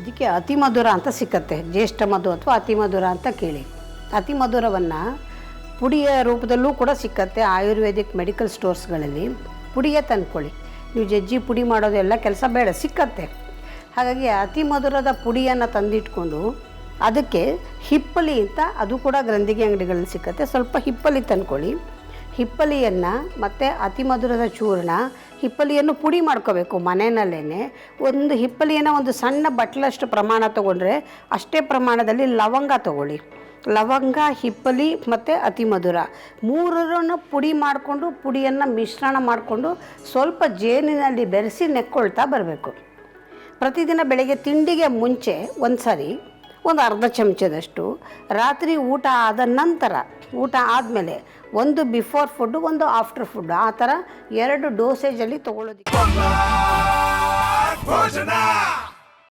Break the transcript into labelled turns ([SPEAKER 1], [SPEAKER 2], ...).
[SPEAKER 1] ಇದಕ್ಕೆ ಅತಿ ಮಧುರ ಅಂತ ಸಿಕ್ಕತ್ತೆ, ಜ್ಯೇಷ್ಠ ಮಧು ಅಥವಾ ಅತಿ ಮಧುರ ಅಂತ ಕೇಳಿ. ಅತಿ ಮಧುರವನ್ನು ಪುಡಿಯ ರೂಪದಲ್ಲೂ ಕೂಡ ಸಿಕ್ಕತ್ತೆ ಆಯುರ್ವೇದಿಕ್ ಮೆಡಿಕಲ್ ಸ್ಟೋರ್ಸ್ಗಳಲ್ಲಿ. ಪುಡಿಯೇ ತಂದ್ಕೊಳ್ಳಿ. ನೀವು ಜಜ್ಜಿ ಪುಡಿ ಮಾಡೋದೆಲ್ಲ ಕೆಲಸ ಬೇಡ, ಸಿಕ್ಕತ್ತೆ. ಹಾಗಾಗಿ ಅತಿ ಮಧುರದ ಪುಡಿಯನ್ನು ತಂದಿಟ್ಕೊಂಡು ಅದಕ್ಕೆ ಹಿಪ್ಪಲಿ ಅಂತ, ಅದು ಕೂಡ ಗ್ರಂಥಿಗೆ ಅಂಗಡಿಗಳಲ್ಲಿ ಸಿಕ್ಕತ್ತೆ. ಸ್ವಲ್ಪ ಹಿಪ್ಪಲಿ ತಂದ್ಕೊಳ್ಳಿ. ಹಿಪ್ಪಲಿಯನ್ನು ಮತ್ತು ಅತಿ ಮಧುರದ ಚೂರ್ಣ, ಹಿಪ್ಪಲಿಯನ್ನು ಪುಡಿ ಮಾಡ್ಕೋಬೇಕು ಮನೆಯಲ್ಲೇ ಒಂದು ಹಿಪ್ಪಲಿಯನ್ನು ಒಂದು ಸಣ್ಣ ಬಟ್ಲಷ್ಟು ಪ್ರಮಾಣ ತೊಗೊಂಡ್ರೆ ಅಷ್ಟೇ ಪ್ರಮಾಣದಲ್ಲಿ ಲವಂಗ ತೊಗೊಳ್ಳಿ. ಲವಂಗ, ಹಿಪ್ಪಲಿ ಮತ್ತು ಅತಿ ಮಧುರ. ಮೂರನ್ನು ಪುಡಿ ಮಾಡಿಕೊಂಡು ಪುಡಿಯನ್ನು ಮಿಶ್ರಣ ಮಾಡಿಕೊಂಡು ಸ್ವಲ್ಪ ಜೇನಿನಲ್ಲಿ ಬೆರೆಸಿ ನೆಕ್ಕೊಳ್ತಾ ಬರಬೇಕು. ಪ್ರತಿದಿನ ಬೆಳಗ್ಗೆ ತಿಂಡಿಗೆ ಮುಂಚೆ ಒಂದು ಸಾರಿ ಒಂದು ಅರ್ಧ ಚಮಚದಷ್ಟು, ರಾತ್ರಿ ಊಟ ಆದ ನಂತರ ಊಟ ಆದಮೇಲೆ ಒಂದು ಬಿಫೋರ್ ಫುಡ್ಡು ಒಂದು ಆಫ್ಟರ್ ಫುಡ್ ಆ ಥರ ಎರಡು ಡೋಸೇಜಲ್ಲಿ ತೊಗೊಳ್ಳೋದಕ್ಕೆ.